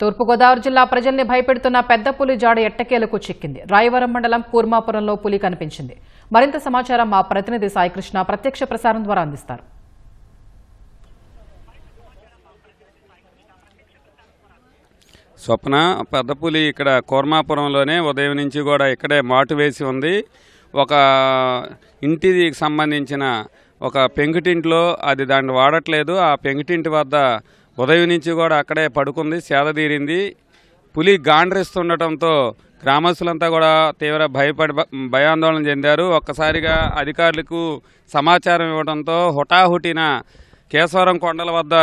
తూర్పుగోదావరి జిల్లా ప్రజల్ని భయపెడుతున్న పెద్ద పులి జాడ ఎట్టకేలకు చిక్కింది. రాయవరం మండలం కూర్మాపురంలో పులి కనిపించింది. మరింత సమాచారం మా ప్రతినిధి సాయికృష్ణ ప్రత్యక్ష ప్రసారం ద్వారా అందిస్తారు. స్వప్న పెద్దపులి ఇక్కడ కోర్మాపురంలోనే ఉదయం నుంచి కూడా ఇక్కడే మాటు వేసి ఉంది. ఒక ఇంటికి సంబంధించిన ఒక పెంకుటింట్లో అది దాన్ని వాడట్లేదు. ఆ పెంకుటింటి వద్ద ఉదయం నుంచి కూడా అక్కడే పడుకుంది సేద తీరింది. పులి గాండ్రిస్తుండటంతో గ్రామస్తులంతా కూడా తీవ్ర భయపడి భయాందోళన చెందారు. ఒక్కసారిగా అధికారులకు సమాచారం ఇవ్వడంతో హుటాహుటిన కేశవరం కొండల వద్ద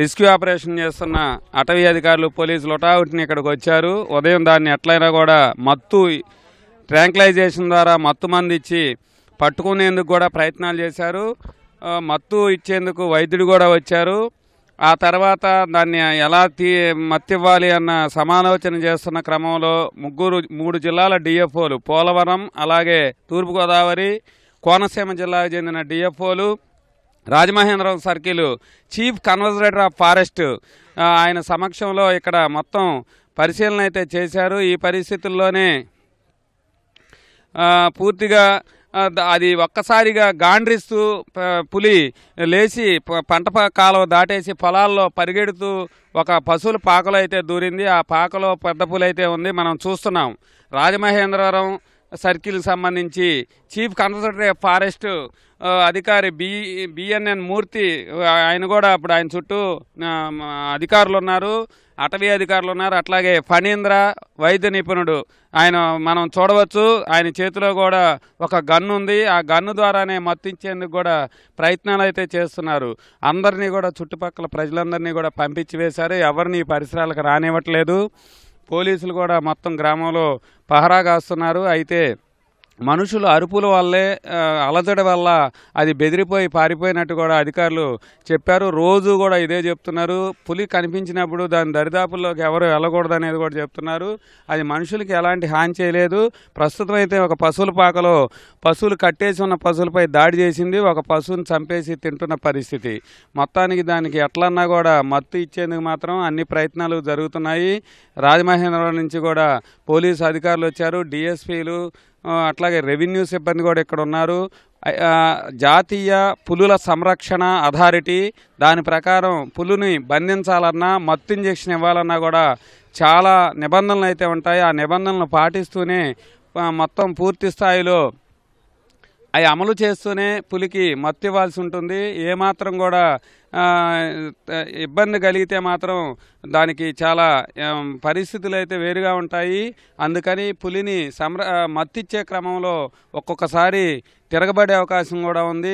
రెస్క్యూ ఆపరేషన్ చేస్తున్న అటవీ అధికారులు పోలీసులు హుటాహుటిని ఇక్కడికి వచ్చారు. ఉదయం దాన్ని ఎట్లయినా కూడా మత్తు ట్రాంక్లైజేషన్ ద్వారా మత్తు మంది ఇచ్చి పట్టుకునేందుకు కూడా ప్రయత్నాలు చేశారు. మత్తు ఇచ్చేందుకు వైద్యుడు కూడా వచ్చారు. ఆ తర్వాత దాన్ని ఎలా తీ మత్తివ్వాలి అన్న సమాలోచన చేస్తున్న క్రమంలో ముగ్గురు మూడు జిల్లాల డిఎఫ్ఓలు పోలవరం అలాగే తూర్పుగోదావరి కోనసీమ జిల్లాకు చెందిన డిఎఫ్ఓలు Rajamahendram circle chief conservator of forest ఆయన సమక్షంలో ఇక్కడ మొత్తం పరిశీలన అయితే చేశారు. ఈ పరిస్థితుల్లోనే పూర్తిగా అది ఒక్కసారిగా గాండ్రిస్తూ పులి లేచి పంట కాలువ దాటేసి పొలాల్లో పరిగెడుతూ ఒక పశువుల పాకలో అయితే దూరింది. ఆ పాకలో పెద్ద పులి అయితే ఉంది. మనం చూస్తున్నాం. రాజమహేంద్రవరం సర్కిల్ సంబంధించి చీఫ్ కన్సర్వేటరీ ఫారెస్ట్ అధికారి బి బిఎన్ఎన్ మూర్తి ఆయన కూడా అప్పుడు ఆయన చుట్టూ అధికారులు ఉన్నారు అటవీ అధికారులు ఉన్నారు అట్లాగే ఫణీంద్ర వైద్య నిపుణుడు. ఆయన మనం చూడవచ్చు ఆయన చేతిలో కూడా ఒక గన్ను ఉంది. ఆ గన్ను ద్వారానే మత్తించేందుకు కూడా ప్రయత్నాలు అయితే చేస్తున్నారు. అందరినీ కూడా చుట్టుపక్కల ప్రజలందరినీ కూడా పంపించి వేశారు. ఎవరిని ఈ పరిసరాలకు రానివ్వట్లేదు. పోలీసులు కూడా మొత్తం గ్రామంలో పహరా కాస్తున్నారు. అయితే మనుషులు అరుపుల వల్లే అలజడి వల్ల అది బెదిరిపోయి పారిపోయినట్టు కూడా అధికారులు చెప్పారు. రోజు కూడా ఇదే చెప్తున్నారు. పులి కనిపించినప్పుడు దాని దరిదాపుల్లోకి ఎవరు వెళ్ళకూడదు అనేది కూడా చెప్తున్నారు. అది మనుషులకి ఎలాంటి హాని చేయలేదు. ప్రస్తుతం అయితే ఒక పశువుల పాకలో పశువులు కట్టేసి ఉన్న పశువులపై దాడి చేసింది. ఒక పశువుని చంపేసి తింటున్న పరిస్థితి. మొత్తానికి దానికి ఎట్లన్నా కూడా మత్తు ఇచ్చేందుకు మాత్రం అన్ని ప్రయత్నాలు జరుగుతున్నాయి. రాజమహేంద్రవరం నుంచి కూడా పోలీసు అధికారులు వచ్చారు. డిఎస్పీలు అట్లాగే రెవెన్యూ సిబ్బంది కూడా ఇక్కడ ఉన్నారు. జాతీయ పులుల సంరక్షణ అథారిటీ దాని ప్రకారం పులుని బంధించాలన్నా మత్తు ఇంజెక్షన్ ఇవ్వాలన్నా కూడా చాలా నిబంధనలు అయితే ఉంటాయి. ఆ నిబంధనలు పాటిస్తూనే మొత్తం పూర్తి స్థాయిలో అవి అమలు చేస్తూనే పులికి మత్తు ఇవ్వాల్సి ఉంటుంది. ఏమాత్రం కూడా ఇబ్బంది కలిగితే మాత్రం దానికి చాలా పరిస్థితులు అయితే వేరుగా ఉంటాయి. అందుకని పులిని సంర మత్తిచ్చే క్రమంలో ఒక్కొక్కసారి తిరగబడే అవకాశం కూడా ఉంది.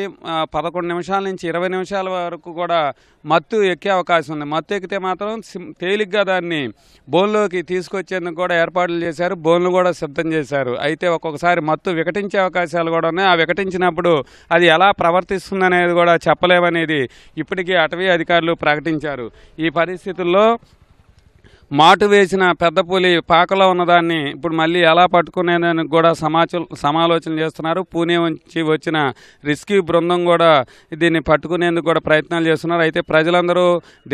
పదకొండు నిమిషాల నుంచి ఇరవై నిమిషాల వరకు కూడా మత్తు ఎక్కే అవకాశం ఉంది. మత్తు ఎక్కితే మాత్రం తేలిగ్గా దాన్ని బోన్లోకి తీసుకొచ్చేందుకు కూడా ఏర్పాట్లు చేశారు. బోన్లు కూడా సిద్ధం చేశారు. అయితే ఒక్కొక్కసారి మత్తు వికటించే అవకాశాలు కూడా ఉన్నాయి. ఆ వికటించినప్పుడు అది ఎలా ప్రవర్తిస్తుంది అనేది కూడా చెప్పలేమనేది ఇప్పటికీ అటవీ అధికారులు ప్రకటించారు. ఈ పరిస్థితుల్లో మాటు వేసిన పెద్ద పులి పాకలో ఉన్నదాన్ని ఇప్పుడు మళ్ళీ ఎలా పట్టుకునేదానికి కూడా సమాచ సమాలోచన చేస్తున్నారు. పూణే నుంచి వచ్చిన రెస్క్యూ బృందం కూడా దీన్ని పట్టుకునేందుకు కూడా ప్రయత్నాలు చేస్తున్నారు. అయితే ప్రజలందరూ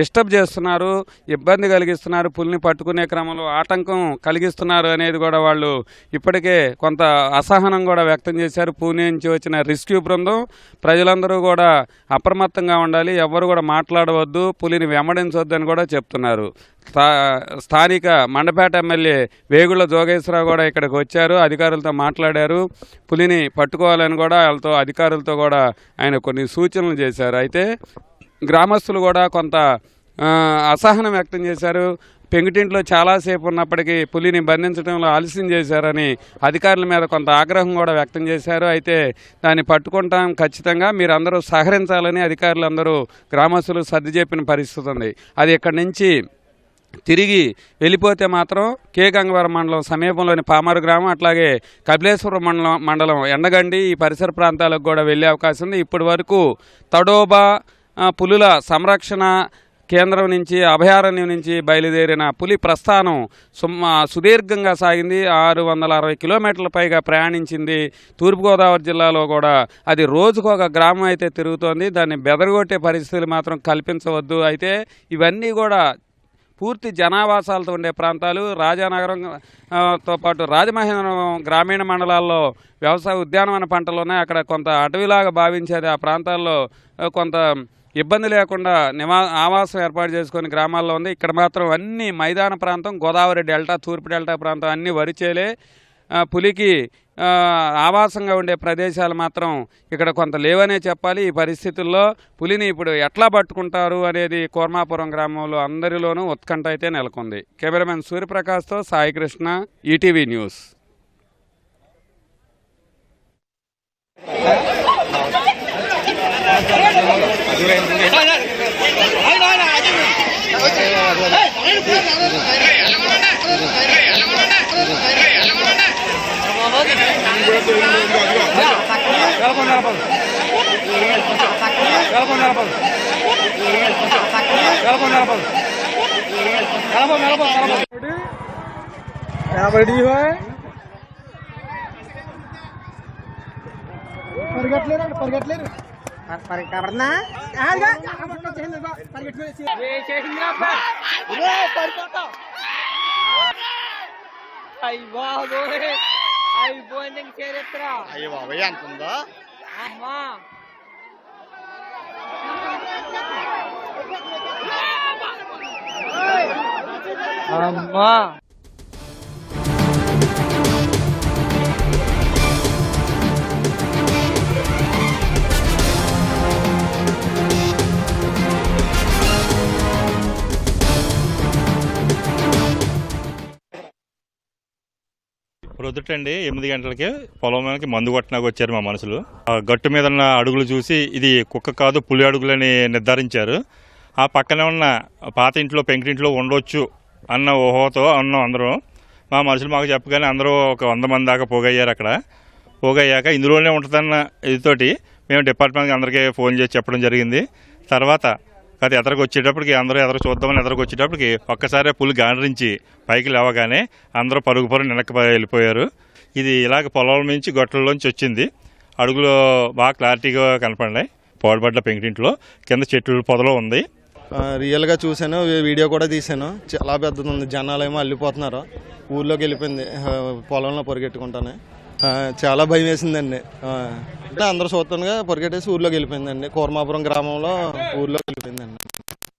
డిస్టర్బ్ చేస్తున్నారు ఇబ్బంది కలిగిస్తున్నారు పులిని పట్టుకునే క్రమంలో ఆటంకం కలిగిస్తున్నారు అనేది కూడా వాళ్ళు ఇప్పటికే కొంత అసహనం కూడా వ్యక్తం చేశారు. పూణే నుంచి వచ్చిన రెస్క్యూ బృందం ప్రజలందరూ కూడా అప్రమత్తంగా ఉండాలి ఎవరు కూడా మాట్లాడవద్దు పులిని వెంబడించవద్దు అని కూడా చెప్తున్నారు. స్థానిక మండపేట ఎమ్మెల్యే వేగుళ్ళ జోగేశ్వరరావు కూడా ఇక్కడికి వచ్చారు. అధికారులతో మాట్లాడారు. పులిని పట్టుకోవాలని కూడా వాళ్ళతో అధికారులతో కూడా ఆయన కొన్ని సూచనలు చేశారు. అయితే గ్రామస్తులు కూడా కొంత అసహనం వ్యక్తం చేశారు. పెంకుటింట్లో చాలాసేపు ఉన్నప్పటికీ పులిని బంధించడంలో ఆలస్యం చేశారని అధికారుల మీద కొంత ఆగ్రహం కూడా వ్యక్తం చేశారు. అయితే దాన్ని పట్టుకుంటాం ఖచ్చితంగా. మీరందరూ సహకరించాలని అధికారులందరూ గ్రామస్తులు సర్ది చెప్పిన పరిస్థితి ఉంది. అది ఇక్కడి నుంచి తిరిగి వెళ్ళిపోతే మాత్రం కే. గంగవరం మండలం సమీపంలోని పామారు గ్రామం అట్లాగే కపిలేశ్వరం మండలం మండలం ఎండగండి ఈ పరిసర ప్రాంతాలకు కూడా వెళ్ళే అవకాశం ఉంది. ఇప్పటి వరకు తడోబా పులుల సంరక్షణ కేంద్రం నుంచి అభయారణ్యం నుంచి బయలుదేరిన పులి ప్రస్థానం సుమ సుదీర్ఘంగా సాగింది. ఆరు వందల అరవై కిలోమీటర్ల పైగా ప్రయాణించింది. తూర్పుగోదావరి జిల్లాలో కూడా అది రోజుకు ఒక గ్రామం అయితే తిరుగుతోంది. దాన్ని బెదరగొట్టే పరిస్థితులు మాత్రం కల్పించవద్దు. అయితే ఇవన్నీ కూడా పూర్తి జనావాసాలతో ఉండే ప్రాంతాలు రాజానగరం తో పాటు రాజమహేంద్రం గ్రామీణ మండలాల్లో వ్యవసాయ ఉద్యానవన పంటలు ఉన్నాయి. అక్కడ కొంత అటవీలాగా భావించేది ఆ ప్రాంతాల్లో కొంత ఇబ్బంది లేకుండా నివా ఆవాసం ఏర్పాటు చేసుకుని గ్రామాల్లో ఉంది. ఇక్కడ మాత్రం అన్ని మైదాన ప్రాంతం గోదావరి డెల్టా తూర్పు డెల్టా ప్రాంతం అన్ని వరిచేలే. పులికి ఆవాసంగా ఉండే ప్రదేశాలు మాత్రం ఇక్కడ కొంత లేవనే చెప్పాలి ఈ పరిస్థితుల్లో పులిని ఇప్పుడు ఎట్లా పట్టుకుంటారు అనేది కోర్మాపురం గ్రామంలో అందరిలోనూ ఉత్కంఠ అయితే నెలకొంది కెమెరామెన్ సూర్యప్రకాష్తో సాయికృష్ణ ఈటీవీ న్యూస్ హాయ్ పరిగెట్టలేరు అంటే పరిగెట్టలేరు పరిగెట్టనా అయిపోయింది చరిత్ర అయ్యో బాబాయ్ ఉందా అమ్మా. అమ్మా. ప్రొద్దుటండి ఎనిమిది గంటలకి పొలంకి మందు కొట్టడానికి వచ్చారు మా మనుషులు. ఆ గట్టు మీద ఉన్న అడుగులు చూసి ఇది కుక్క కాదు పులి అడుగులని నిర్ధారించారు. ఆ పక్కనే ఉన్న పాత ఇంట్లో పెంకిటింట్లో ఉండొచ్చు అన్న ఊహతో అన్నం అందరం. మా మనుషులు మాకు చెప్పగానే అందరూ ఒక వంద మంది దాకా పోగయ్యారు అక్కడ. పోగయ్యాక ఇందులోనే ఉంటుందన్న ఇదితోటి మేము డిపార్ట్మెంట్కి అందరికీ ఫోన్ చేసి చెప్పడం జరిగింది. తర్వాత అది ఎదరకు వచ్చేటప్పటికి అందరూ ఎదరకు చూద్దామని ఎదరకు వచ్చేటప్పటికి ఒక్కసారి పులి గాండ్రించి పైకి లేవగానే అందరూ పరుగు పరుగు వెనక్కి వెళ్ళిపోయారు. ఇది ఇలాగ పొలాల నుంచి గొట్టల్లోంచి వచ్చింది. అడుగులో బాగా క్లారిటీగా కనపడినాయి. పాడుపడ్డ పెంకిటింట్లో. కింద చెట్లు పొదలో ఉంది. రియల్గా చూశాను వీడియో కూడా తీశాను. చాలా పెద్దది ఉంది. జనాలు ఏమో అల్లిపోతున్నారు. ఊర్లోకి వెళ్ళిపోయింది. పొలంలో పరిగెట్టుకుంటానే. చాలా భయం వేసిందండి. అంటే అందరూ చూస్తుండగా పరిగెట్టేసి ఊర్లోకి వెళ్ళిపోయిందండి. కూర్మాపురం గ్రామంలో ఊర్లోకి వెళ్ళిపోయిందండి.